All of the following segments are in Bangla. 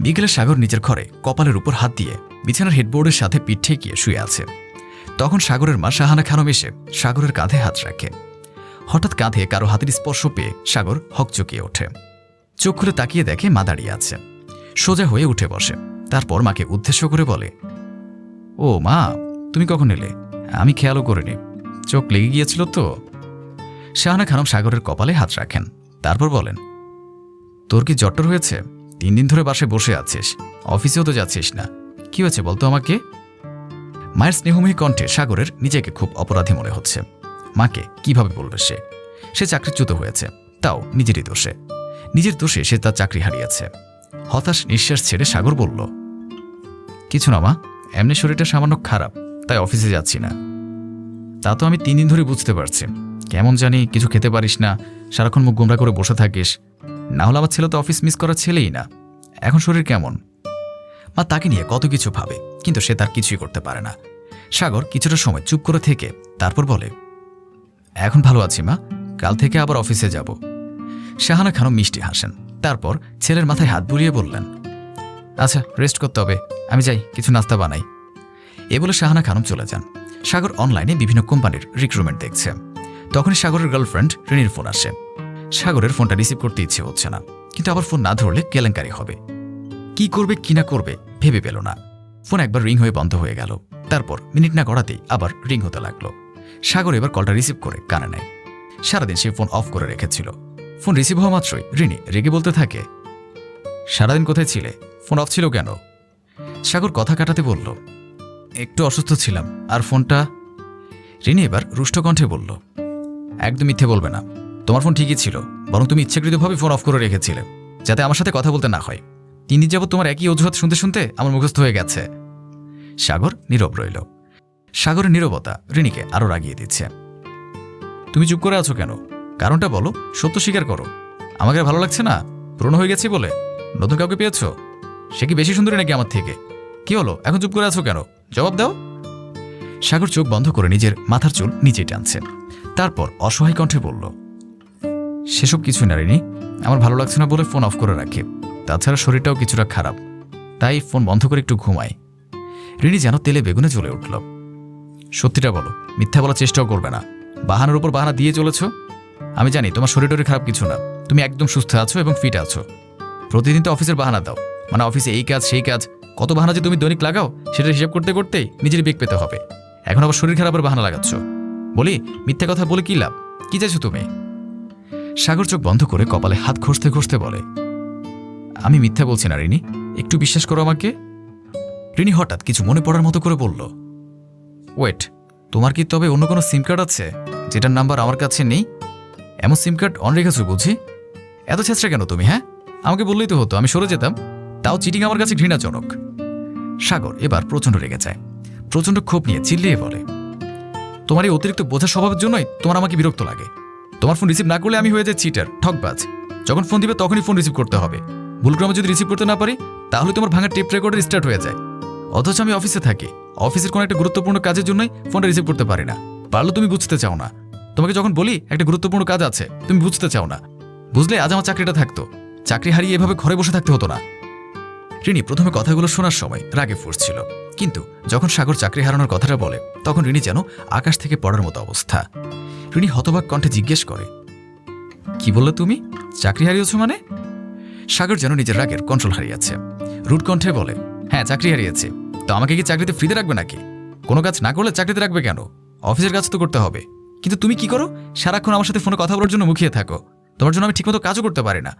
বিকেলে সাগর নিজের ঘরে কপালের উপর হাত দিয়ে বিছানার হেডবোর্ডের সাথে পিঠ ঠেকিয়ে শুয়ে আছে। তখন সাগরের মা শাহানা খানম এসে সাগরের কাঁধে হাত রাখে। হঠাৎ কাঁধে কারও হাতের স্পর্শ পেয়ে সাগর হকচকিয়ে ওঠে। চোখ খুলে তাকিয়ে দেখে মা দাঁড়িয়ে আছে। সোজা হয়ে উঠে বসে। তারপর মাকে উদ্দেশ্য করে বলে, ও মা, তুমি কখন এলে? আমি খেয়ালও করিনি। চোখ লেগে গিয়েছিল তো? শাহানা খানম সাগরের কপালে হাত রাখেন। তারপর বলেন, তোর কি জট্টর হয়েছে? তিন দিন ধরে বাসে বসে আছিস। অফিসেও তো যাচ্ছিস না। কি হয়েছে বলতো আমাকে? মায়ের স্নেহময়ী কণ্ঠে সাগরের নিজেকে খুব অপরাধী মনে হচ্ছে। মাকে কীভাবে বলবে সে? সে চাকরিচ্যুত হয়েছে। তাও নিজেরই দোষে। নিজের দোষে সে তার চাকরি হারিয়েছে। হতাশ নিঃশ্বাস ছেড়ে সাগর বলল, কিছু না মা, এমনি শরীরটা সামান্য খারাপ, তাই অফিসে যাচ্ছি না। তা তো আমি তিন দিন ধরে বুঝতে পারছি। কেমন জানি কিছু খেতে পারিস না, সারাক্ষণ মুখ গোমরা করে বসে থাকিস। না হলে আমার ছেলে তো অফিস মিস করার ছেলেই না। এখন শরীর কেমন? মা তাকে নিয়ে কত কিছু ভাবে, কিন্তু সে তার কিছুই করতে পারে না। সাগর কিছুটা সময় চুপ করে থেকে, তারপর বলে, এখন ভালো আছি মা, কাল থেকে আবার অফিসে যাব। শাহানা খানম মিষ্টি হাসেন, তারপর ছেলের মাথায় হাত বুলিয়ে বললেন আচ্ছা রেস্ট করতে হবে, আমি যাই, কিছু নাস্তা বানাই। এ বলে শাহানা খানম চলে যান। সাগর অনলাইনে বিভিন্ন কোম্পানির রিক্রুটমেন্ট দেখছে। তখনই সাগরের গার্লফ্রেন্ড রিনির ফোন আসে। সাগরের ফোনটা রিসিভ করতে ইচ্ছে হচ্ছে না। কিন্তু আবার ফোন না ধরলে কেলেঙ্কারি হবে। কি করবে, কি না করবে, ভেবে পেল না। ফোন একবার রিং হয়ে বন্ধ হয়ে গেল। তারপর মিনিট না গড়াতেই আবার রিং হতে লাগল। সাগর এবার কলটা রিসিভ করে কানে নেয়। সারাদিন সে ফোন অফ করে রেখেছিল। ফোন রিসিভ হওয়া মাত্রই রিনি রেগে বলতে থাকে, সারাদিন কোথায় ছিলে? ফোন অফ ছিল কেন? সাগর কথা কাটাতে বলল, একটু অসুস্থ ছিলাম। আর ফোনটা? রিনি এবার রুষ্ট কণ্ঠে বলল একদম মিথ্যে বলবে না। তোমার ফোন ঠিকই ছিল, বরং তুমি ইচ্ছাকৃতভাবে ফোন অফ করে রেখেছিলে, যাতে আমার সাথে কথা বলতে না হয়। তিন দিন যাবত তোমার একই অজুহাত শুনতে শুনতে আমার মুখস্থ হয়ে গেছে। সাগর নীরব রইল। সাগরের নীরবতা রিনিকে আরও রাগিয়ে দিচ্ছে। তুমি চুপ করে আছো কেন? কারণটা বলো, সত্য স্বীকার করো। আমাকে ভালো লাগছে না? পুরনো হয়ে গেছি বলে? নতুন কাউকে পেয়েছ? সে কি বেশি সুন্দরী নাকি আমার থেকে? কি হলো? এখন চুপ করে আছো কেন? জবাব দাও। সাগর চোখ বন্ধ করে নিজের মাথার চুল নিচে টানছে। তারপর অসহায় কণ্ঠে বলল সেসব কিছু না, রিনি। আমার ভালো লাগছে না বলে ফোন অফ করে রাখে। তাছাড়া শরীরটাও কিছুটা খারাপ। তাই ফোন বন্ধ করে একটু ঘুমাই। রিনি যেন তেলে বেগুনে চলে উঠল। সত্যিটা বলো, মিথ্যা বলার চেষ্টাও করবে না। বাহানার উপর বাহানা দিয়ে চলেছ? আমি জানি, তোমার শরীর টরীর খারাপ কিছু না। তুমি একদম সুস্থ আছো এবং ফিট আছো। প্রতিদিন তো অফিসের বাহানা দাও। মানে অফিসে এই কাজ, সেই কাজ। কত বাহানা যে তুমি দৈনিক লাগাও, সেটা হিসাব করতে করতেই নিজের বেগ পেতে হবে। এখন আবার শরীর খারাপের বাহানা লাগাচ্ছ। বলি, মিথ্যা কথা বলে কি লাভ? কি চাইছো তুমি? সাগর চোখ বন্ধ করে কপালে হাত ঘষতে ঘষতে বলে, আমি মিথ্যা বলছি না, রিনি। একটু বিশ্বাস করো আমাকে? রিনি হঠাৎ কিছু মনে পড়ার মতো করে বলল, ওয়েট, তোমার কি তবে অন্য কোনো সিম কার্ড আছে? যেটার নাম্বার আমার কাছে নেই? এমন সিম কার্ড অন রেখেছো, বুঝি? এত চেষ্টা কেন তুমি হ্যাঁ? আমাকে বললেই তো হতো, আমি সরে যেতাম। তাও চিটিং আমার কাছে ঘৃণাজনক। সাগর এবার প্রচণ্ড রেগে যায়, প্রচণ্ড ক্ষোভ নিয়ে চিল্লিয়ে বলে, তোমার এই অতিরিক্ত বোঝা স্বভাবের জন্যই তোমার আমাকে বিরক্ত লাগে। তোমার ফোন রিসিভ না করলে আমি হয়ে যাই চিটার ঠকবাজ। যখন ফোন দিবে তখনই ফোন রিসিভ করতে হবে। ভুলক্রমে যদি রিসিভ করতে না পারি, তাহলে তোমার ভাঙা টেপ রেকর্ডার স্টার্ট হয়ে যায়। অথচ আমি অফিসে থাকি। অফিসের কোনো একটা গুরুত্বপূর্ণ কাজের জন্যই ফোনটা রিসিভ করতে পারি না। পারলে তুমি বুঝতে চাও না। তোমাকে যখন বলি, একটা গুরুত্বপূর্ণ কাজ আছে, তুমি বুঝতে চাও না। বুঝলে আজ আমার চাকরিটা থাকতো। চাকরি হারিয়ে এভাবে ঘরে বসে থাকতে হতো না। রিনি প্রথমে কথাগুলো শোনার সময় রাগে ফুসছিল। কিন্তু যখন সাগর চাকরি হারানোর কথাটা বলে, তখন রিনি যেন আকাশ থেকে পড়ার মতো অবস্থা। রিনি হতবাক কণ্ঠে জিজ্ঞেস করে, কি বললে তুমি? চাকরি হারিয়েছ মানে? সাগর যেন নিজের রাগের কন্ট্রোল হারিয়েছে। রুট কণ্ঠে বলে হ্যাঁ চাকরি হারিয়েছে। তো আমাকে কি চাকরিতে ফ্রিতে রাখবে নাকি? কোনো কাজ না করলে চাকরিতে রাখবে কেন? অফিসের কাজ তো করতে হবে। কিন্তু তুমি কি করো? সারাক্ষণ আমার সাথে ফোনে কথা বলার জন্য মুখিয়ে থাকো। তোমার জন্য আমি ঠিকমতো কাজও করতে পারি না।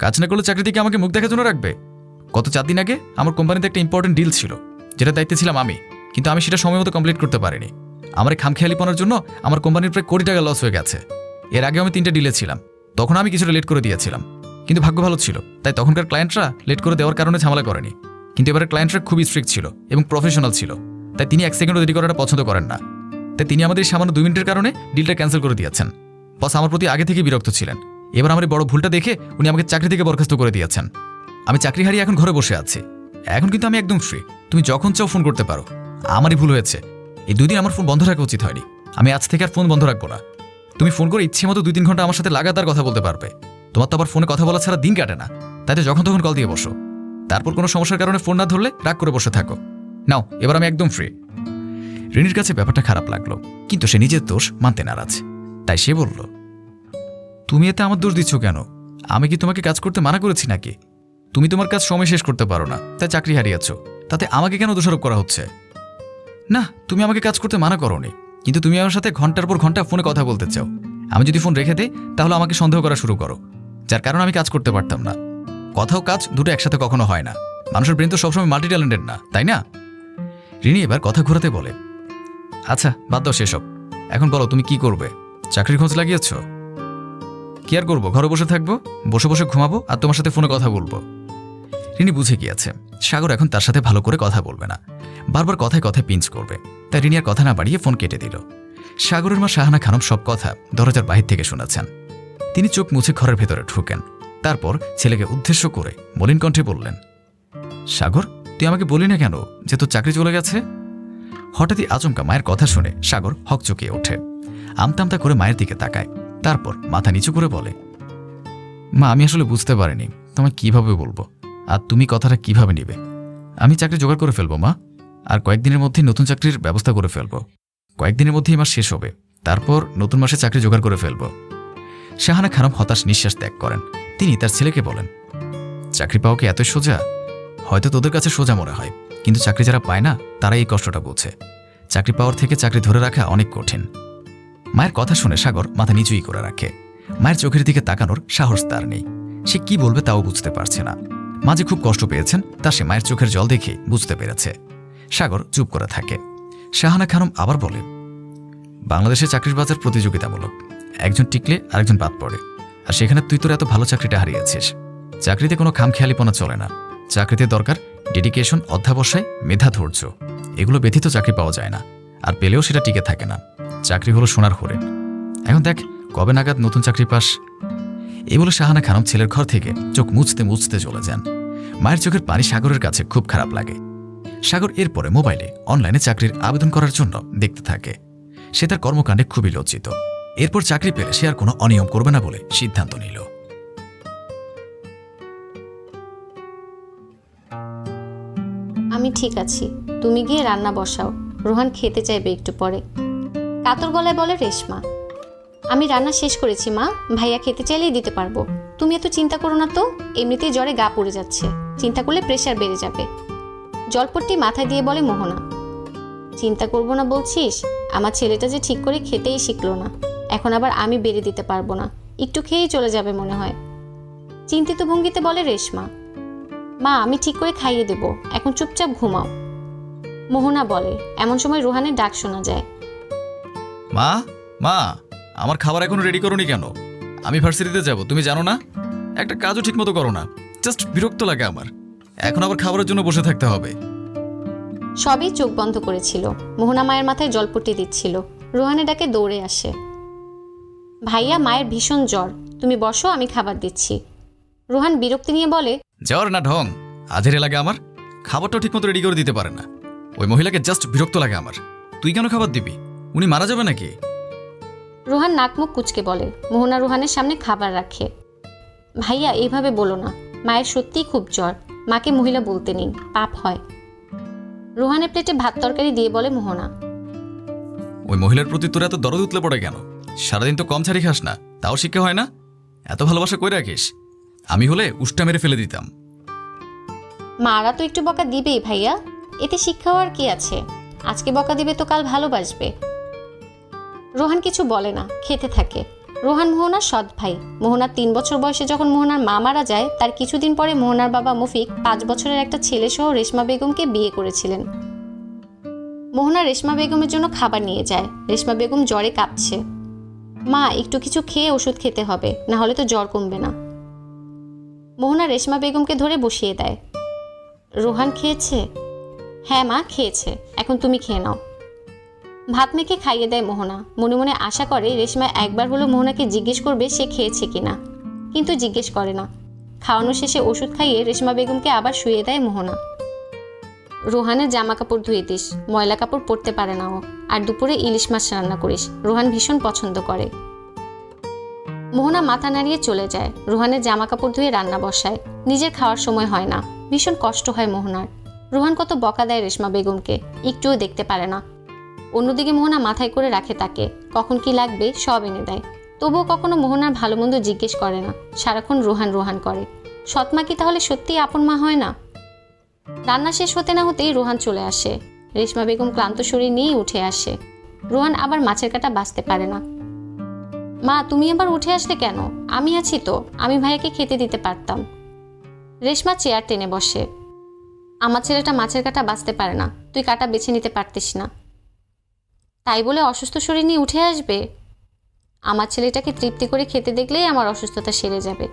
কাজ না করলে চাকরি থেকে আমাকে মুখ দেখার জন্য রাখবে? গত চার দিন আগে আমার কোম্পানিতে একটা ইম্পর্টেন্ট ডিল ছিল যেটা দায়িত্বে ছিলাম আমি, কিন্তু আমি সেটা সময় মতো কমপ্লিট করতে পারিনি। আমার খামখেয়ালিপনার জন্য আমার কোম্পানির প্রায় কোটি টাকা লস হয়ে গেছে। এর আগে আমি তিনটে ডিলে ছিলাম, তখন আমি কিছুটা লেট করে দিয়েছিলাম। কিন্তু ভাগ্য ভালো ছিল, তাই তখনকার ক্লায়েন্টরা লেট করে দেওয়ার কারণে ঝামেলা করেনি। কিন্তু এবারে ক্লায়েন্টরা খুবই স্ট্রিক্ট ছিল এবং প্রফেশনাল ছিল, তাই তিনি এক সেকেন্ডও দেরি করাটা পছন্দ করেন না। তাই তিনি আমাদের সামান্য দুই মিনিটের কারণে ডিলটা ক্যান্সেল করে দিয়েছেন। বস আমার প্রতি আগে থেকে বিরক্ত ছিলেন। এবার আমার বড় ভুলটা দেখে উনি আমাকে চাকরি থেকে বরখাস্ত করে দিয়েছেন। আমি চাকরি হারিয়ে এখন ঘরে বসে আছি। এখন কিন্তু আমি একদম ফ্রি তুমি যখন চাও ফোন করতে পারো। আমারই ভুল হয়েছে। এই দুদিন আমার ফোন বন্ধ রাখা উচিত হয়নি। আমি আজ থেকে আর ফোন বন্ধ রাখব না। তুমি ফোন করে ইচ্ছে মতো দুই তিন ঘণ্টা আমার সাথে লাগাতার কথা বলতে পারবে। তোমার তো আবার ফোনে কথা বলা ছাড়া দিন কাটে না। তাই তো যখন তখন কল দিয়ে বসো। তারপর কোনো সমস্যার কারণে ফোন না ধরলে রাগ করে বসে থাকো। নাও, এবার আমি একদম ফ্রি রিনির কাছে ব্যাপারটা খারাপ লাগল। কিন্তু সে নিজের দোষ মানতে নারাজ। তাই সে বলল, তুমি এতে আমার দোষ দিচ্ছ কেন? আমি কি তোমাকে কাজ করতে মানা করেছি নাকি? তুমি তোমার কাজ সময় শেষ করতে পারো না, তাই চাকরি হারিয়েছ। তাতে আমাকে কেন দোষারোপ করা হচ্ছে? না, তুমি আমাকে কাজ করতে মানা করোনি, কিন্তু তুমি আমার সাথে ঘণ্টার পর ঘণ্টা ফোনে কথা বলতে চাও। আমি যদি ফোন রেখে দেই, তাহলে আমাকে সন্দেহ করা শুরু করো, যার কারণে আমি কাজ করতে পারতাম না। কথাও কাজ দুটো একসাথে কখনো হয় না। মানুষের ব্রেন তো সবসময় মাল্টি ট্যালেন্টেড না, তাই না? রিনি এবার কথা ঘোরাতে বলে আচ্ছা বাদ দাও সেসব। এখন বলো, তুমি কি করবে? চাকরির খোঁজ লাগিয়েছ? কি আর করব? ঘরে বসে থাকব, বসে বসে ঘুমাবো আর তোমার সাথে ফোনে কথা বলব। রিনি বুঝে গিয়েছে, সাগর এখন তার সাথে ভালো করে কথা বলবে না। বারবার কথায় কথায় পিঞ্চ করবে, তাই রিনি আর কথা না বাড়িয়ে ফোন কেটে দিল। সাগরের মা শাহানা খানম সব কথা দরজার বাহির থেকে শুনেছেন। তিনি চোখ মুছে ঘরের ভেতরে ঢুকেন, তারপর ছেলেকে উদ্দেশ্য করে মলিন কণ্ঠে বললেন, সাগর, তুই আমাকে বলি না কেন যে তোর চাকরি চলে গেছে? হঠাৎই আচমকা মায়ের কথা শুনে সাগর হকচকিয়ে ওঠে আমতা আমতা করে মায়ের দিকে তাকায়, তারপর মাথা নিচু করে বলে, মা, আমি আসলে বুঝতে পারিনি, তোমায় কীভাবে বলব? আর তুমি কথাটা কীভাবে নিবে? আমি চাকরি জোগাড় করে ফেলব, মা। আর কয়েকদিনের মধ্যে নতুন চাকরির ব্যবস্থা করে ফেলব। কয়েকদিনের মধ্যেই মাস শেষ হবে। তারপর নতুন মাসে চাকরি জোগাড় করে ফেলব। শাহানা খানম হতাশ নিঃশ্বাস ত্যাগ করেন। তিনি তার ছেলেকে বলেন, চাকরি পাওয়া কি এত সোজা? হয়তো তোদের কাছে সোজা মনে হয়। কিন্তু চাকরি যারা পায় না তারা এই কষ্টটা বোঝে। চাকরি পাওয়ার থেকে চাকরি ধরে রাখা অনেক কঠিন। মায়ের কথা শুনে সাগর মাথা নিচুই করে রাখে। মায়ের চোখের দিকে তাকানোর সাহস তার নেই। সে কি বলবে তাও বুঝতে পারছে না। মাঝে খুব কষ্ট পেয়েছেন, তা সে মায়ের চোখের জল দেখে বুঝতে পেরেছে। সাগর চুপ করে থাকে। শাহানা খানম আবার বলে, বাংলাদেশে চাকরির বাজার প্রতিযোগিতামূলক। একজন টিকলে আরেকজন বাদ পড়ে। আর সেখানে তুই তোর এত ভালো চাকরিটা হারিয়েছিস। চাকরিতে কোনো খামখেয়ালিপনা চলে না। চাকরিতে দরকার ডেডিকেশন অধ্যাবসায়, মেধা ধৈর্য। এগুলো ব্যতীত চাকরি পাওয়া যায় না। আর পেলেও সেটা টিকে থাকে না। চাকরি হলো সোনার হরিণ। এখন দেখ, কবে নাগাদ নতুন চাকরি পাস? এই বলে শাহানা খানম ছেলের ঘর থেকে চোখ মুছতে মুছতে চলে যান। মায়ের চোখের পানি সাগরের কাছে খুব খারাপ লাগে। সাগর এরপরে মোবাইলে অনলাইনে চাকরির আবেদন করার জন্য দেখতে থাকে। সে তার কর্মকাণ্ডে খুবই লজ্জিত। এরপর চাকরি পেলে সে আর কোনো অনিয়ম করবে না বলে সিদ্ধান্ত নিল। আমি ঠিক আছি। তুমি গিয়ে রান্না বসাও। রোহান খেতে চাইবে একটু পরে। কাতর গলায় বলে, রেশমা। আমি রান্না শেষ করেছি, মা। ভাইয়া খেতে চাইলেই দিতে পারব। তুমি এত চিন্তা করো না তো। এমনিতেই জ্বরে গা পড়ে যাচ্ছে। চিন্তা করলে প্রেশার বেড়ে যাবে। জলপট্টি মাথায় দিয়ে বলে মোহনা, চিন্তা করব না বলছিস? আমার ছেলেটা যে ঠিক করে খেতেই শিখলো না। এখন আবার আমি বেড়ে দিতে পারব না। একটু খেয়েই চলে যাবে মনে হয়। চিন্তিত ভঙ্গিতে বলে রেশমা, মা, আমি ঠিক করে খাইয়ে দেব। এখন চুপচাপ ঘুমাও। মোহনা বলে, এমন সময় রোহানের ডাক শোনা যায়। মা মা আমার খাবার এখনও রেডি করনি কেন? আমি ভার্সিটিতে যাব তুমি জানো না? একটা কাজও ঠিকমতো করো না জাস্ট বিরক্ত লাগে আমার। এখন আবার খাবারের জন্য বসে থাকতে হবে। সবই চোখ বন্ধ করেছিল মোহনা মায়ের মাথায় জলপট্টি দিচ্ছিল রোহানের ডাকে দৌড়ে আসে। ভাইয়া মায়ের ভীষণ জ্বর তুমি বসো আমি খাবার দিচ্ছি। রোহান বিরক্তি নিয়ে বলে জ্বর না ঢং আজের লাগে আমার খাবারটাও ঠিকমতো রেডি করে দিতে পারে না। ওই মহিলাকে জাস্ট বিরক্ত লাগে আমার। তুই কেন খাবার দিবি? উনি মারা যাবে নাকি? রোহান নাকমুখ কুচকে বলে মোহনা রোহানের সামনে খাবার রাখে। ভাইয়া এইভাবে বলো না। মায়ের সত্যিই খুব জ্বর। মাকে মহিলা বলতে নিন পাপ হয়। রোহানের প্লেটে ভাত তরকারি দিয়ে বলে মোহনা ওই মহিলার প্রতি তোর এত দরদ উতলে পড়ে কেন? সারাদিন তো কম ছাড়ি খাস না তাও শিক্ষা হয় না? এত ভালোবাসা কই রাখিস? আমি হলে উষ্টা মেরে ফেলে দিতাম। মারা তো একটু বকা দিবেই ভাইয়া। এতে শিক্ষা হওয়ার কি আছে? আজকে বকা দিবে তো কাল ভালোবাসবে। রোহান কিছু বলে না, খেতে থাকে। রোহান মোহনার সৎ ভাই। মোহনার তিন বছর বয়সে যখন মোহনার মা মারা যায়, তার কিছুদিন পরে মোহনার বাবা মুফিক পাঁচ বছরের একটা ছেলে সহ রেশমা বেগমকে বিয়ে করেছিলেন। মোহনা রেশমা বেগমের জন্য খাবার নিয়ে যায়। রেশমা বেগম জ্বরে কাঁপছে। মা, একটু কিছু খেয়ে ওষুধ খেতে হবে, না হলে তো জ্বর কমবে না। মোহনা রেশমা বেগমকে ধরে বসিয়ে দেয়। রোহান খেয়েছে? হ্যাঁ মা, খেয়েছে। এখন তুমি খেয়ে নাও। ভাত মেখে খাইয়ে দেয় মোহনা। মনে মনে আশা করে রেশমা একবার হলো মোহনাকে জিজ্ঞেস করবে সে খেয়েছে কিনা। কিন্তু জিজ্ঞেস করে না। খাওয়ানো শেষে ওষুধ খাইয়ে রেশমা বেগমকে আবার শুয়ে দেয় মোহনা। রোহানের জামা কাপড় ধুয়ে দিস, ময়লা কাপড় পরতে পারে না ও। আর দুপুরে ইলিশ মাছ রান্না করিস, রোহান ভীষণ পছন্দ করে। মোহনা মাথা নাড়িয়ে চলে যায়, রোহানের জামা কাপড় ধুয়ে রান্না বসায়। নিজের খাওয়ার সময় হয় না, ভীষণ কষ্ট হয় মোহনার। রোহান কত বকা দেয় রেশমা বেগমকে, একটুও দেখতে পারে না। অন্যদিকে মোহনা মাথায় করে রাখে তাকে। কখন কি লাগবে, সব এনে দেয়। তবুও কখনো মোহনার ভালো মন্দ জিজ্ঞেস করে না। সারাক্ষণ রোহান রোহান করে। সৎমা কি তাহলে সত্যিই আপন মা হয় না? রান্না শেষ হতে না হতেই রোহান চলে আসে। রেশমা বেগম ক্লান্ত শরীর নিয়েই উঠে আসে। রোহান আবার মাছের কাটা বাঁচতে পারে না। মা, তুমি আবার উঠে আসলে কেন? আমি আছি তো। আমি ভাইয়াকে খেতে দিতে পারতাম। রেশমা চেয়ার টেনে বসে। আমার ছেলেটা মাছের কাটা বাঁচতে পারে না। তুই কাটা বেছে নিতে পারতিস না। তাই বলে অসুস্থ শরীর নিয়ে উঠে আসবে? আমার ছেলেটাকে তৃপ্তি করে খেতে দেখলেই আমার অসুস্থতা সেরে যাবে।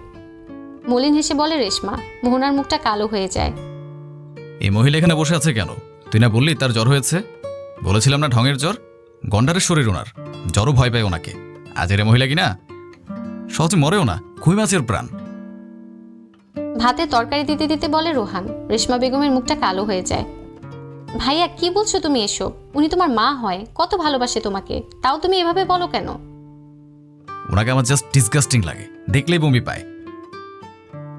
মলিন হেসে বলে রেশমা মোহনার মুখটা কালো হয়ে যায়। এই মহিলা এখানে বসে আছে কেন? তুই না বললি তার জ্বর হয়েছে? বলেছিলাম না ঢঙের জ্বর? গন্ডারের শরীর ওনার। জ্বরও ভয় পায় ওনাকে। আজের মহিলা কি না সহজে মরেও না খুবই মাছের প্রাণ। ভাতে তরকারি দিতে দিতে বলে রোহান রেশমা বেগমের মুখটা কালো হয়ে যায়। ভাইয়া কি বলছো তুমি এসব? উনি তোমার মা হয় কত ভালোবাসে তোমাকে? তাও তুমি এভাবে বলো কেন? ওনাকে আমার জাস্ট ডিসগাস্টিং লাগে। দেখলেই বমি পায়।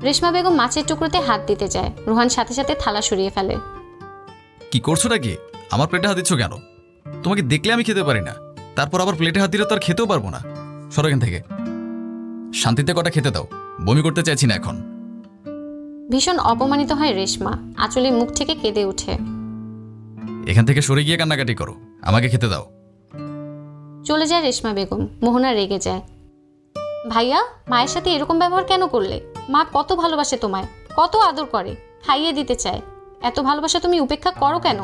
রেশমা বেগম মাছের টুকরোতে হাত দিতে যায়। রোহান সাথে সাথে থালা সরিয়ে ফেলে। কি করছ নাকি আমার প্লেটে হাত দিচ্ছ কেন? তোমাকে দেখলে আমি খেতে পারি না। তারপর আবার প্লেটে হাত দিলে তো আর খেতেও পারব না। সরো এখান থেকে। শান্তিতে কটা খেতে দাও। বমি করতে চাইছি না এখন। ভীষণ অপমানিত হয় রেশমা। আঁচলে মুখ থেকে কেঁদে ওঠে এখান থেকে সরে গিয়ে কান্নাকাটি করো। আমাকে খেতে দাও। চলে যায় রেশমা বেগম। মোহনা রেগে যায়। ভাইয়া, মায়ের সাথে এরকম ব্যবহার কেন করলে? মা কত ভালোবাসে তোমায়, কত আদর করে, খাইয়ে দিতে চায়। এত ভালোবাসা তুমি উপেক্ষা করো কেন?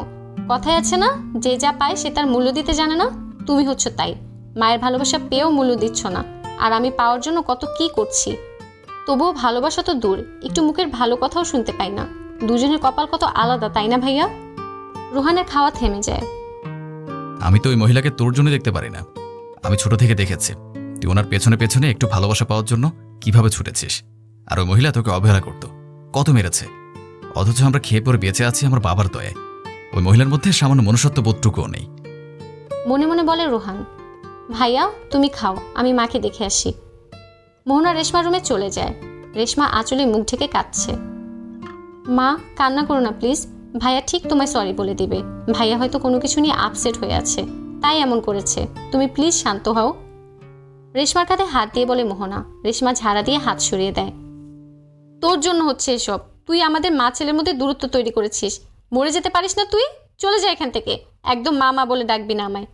কথায় আছে না, যে যা পায় সে তার মূল্য দিতে জানে না? তুমি হচ্ছ তাই। মায়ের ভালোবাসা পেয়েও মূল্য দিচ্ছ না। আর আমি পাওয়ার জন্য কত কি করছি? তবুও ভালোবাসা তো দূর, একটু মুখের ভালো কথাও শুনতে পাই না। দুজনের কপাল কত আলাদা, তাই না ভাইয়া? রোহানের খাওয়া থেমে যায়। আমি তো ওই মহিলাকে তোর জন্য দেখতে পারি না। আমি ছোট থেকে দেখেছি। তুই ওনার পেছনে পেছনে একটু ভালোবাসা পাওয়ার জন্য কীভাবে ছুটেছিস? আর ওই মহিলা তোকে অবহেলা করত। কত মেরেছে। অথচ আমরা খেয়ে পরে বেঁচে আছি আমার বাবার দয়ে। ওই মহিলার মধ্যে সামান্য মনুষ্যত্ব বোধটুকুও নেই। মনে মনে বলে রোহান ভাইয়া তুমি খাও আমি মাকে দেখে আসি। মোহনা রেশমা রুমে চলে যায়। রেশমা আঁচলে মুখ ঢেকে কাঁদছে। মা কান্না করো না প্লিজ। ভাইয়া ঠিক তোমায় সরি বলে দিবে। ভাইয়া হয়তো কোনো কিছু নিয়ে আপসেট হয়ে আছে। তাই এমন করেছে। তুমি প্লিজ শান্ত হও। রেশমার কাঁধে হাত দিয়ে বলে, মোহনা, রেশমা ঝাড়া দিয়ে হাত সরিয়ে দেয়। তোর জন্য হচ্ছে এসব। তুই আমাদের মা ছেলের মধ্যে দূরত্ব তৈরি করেছিস। মরে যেতে পারিস না তুই? চলে যা এখান থেকে। একদম মা মা বলে ডাকবি না আমায়।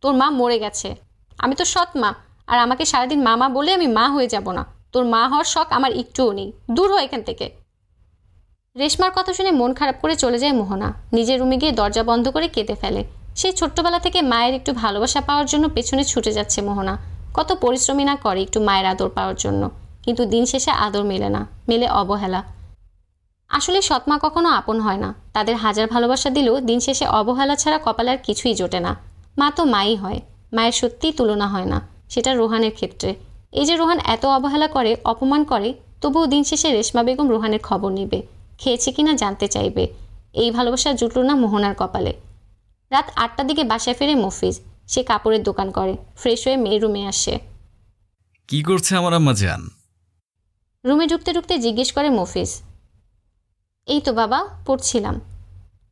তোর মা মরে গেছে। আমি তো সৎ মা। আর আমাকে সারাদিন মা মা বলে আমি মা হয়ে যাব না। তোর মা হওয়ার শখ আমার একটুও নেই। দূর হয় এখান থেকে। রেশমার কথা শুনে মন খারাপ করে চলে যায় মোহনা। নিজের রুমে গিয়ে দরজা বন্ধ করে কেঁদে ফেলে। সেই ছোট্টবেলা থেকে মায়ের একটু ভালোবাসা পাওয়ার জন্য পেছনে ছুটে যাচ্ছে মোহনা। কত পরিশ্রমী না করে একটু মায়ের আদর পাওয়ার জন্য। কিন্তু দিন শেষে আদর মেলে না, মেলে অবহেলা। আসলে সৎমা কখনো আপন হয় না। তাদের হাজার ভালোবাসা দিলেও দিন শেষে অবহেলা ছাড়া কপালে আর কিছুই জোটে না। মা তো মাই হয়, মায়ের সত্যিই তুলনা হয় না, সেটা রোহানের ক্ষেত্রে। এই যে রোহান এত অবহেলা করে, অপমান করে, তবুও দিন শেষে রেশমা বেগম রোহানের খবর নেবে। খেয়েছে কিনা জানতে চাইবে। এই ভালোবাসা জুটল না মোহনার কপালে। রাত আটটার দিকে বাসায় ফেরে মফিজ সে কাপড়ের দোকান করে ফ্রেশ হয়ে মেয়ের রুমে আসে। কি করছে আমার আম্মা জান? রুমে ঢুকতে ঢুকতে জিজ্ঞেস করে মফিজ এই তো বাবা পড়ছিলাম।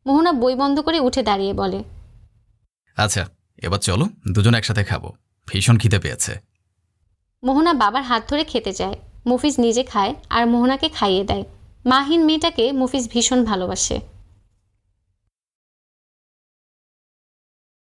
মোহনা বই বন্ধ করে উঠে দাঁড়িয়ে বলে আচ্ছা এবার চলো দুজন একসাথে খাব। ভীষণ খিদে পেয়েছে। মোহনা বাবার হাত ধরে খেতে যায় মফিজ নিজে খায় আর মোহনাকে খাইয়ে দেয়। মাহিন মেয়েটাকে মুফিজ ভীষণ ভালোবাসে।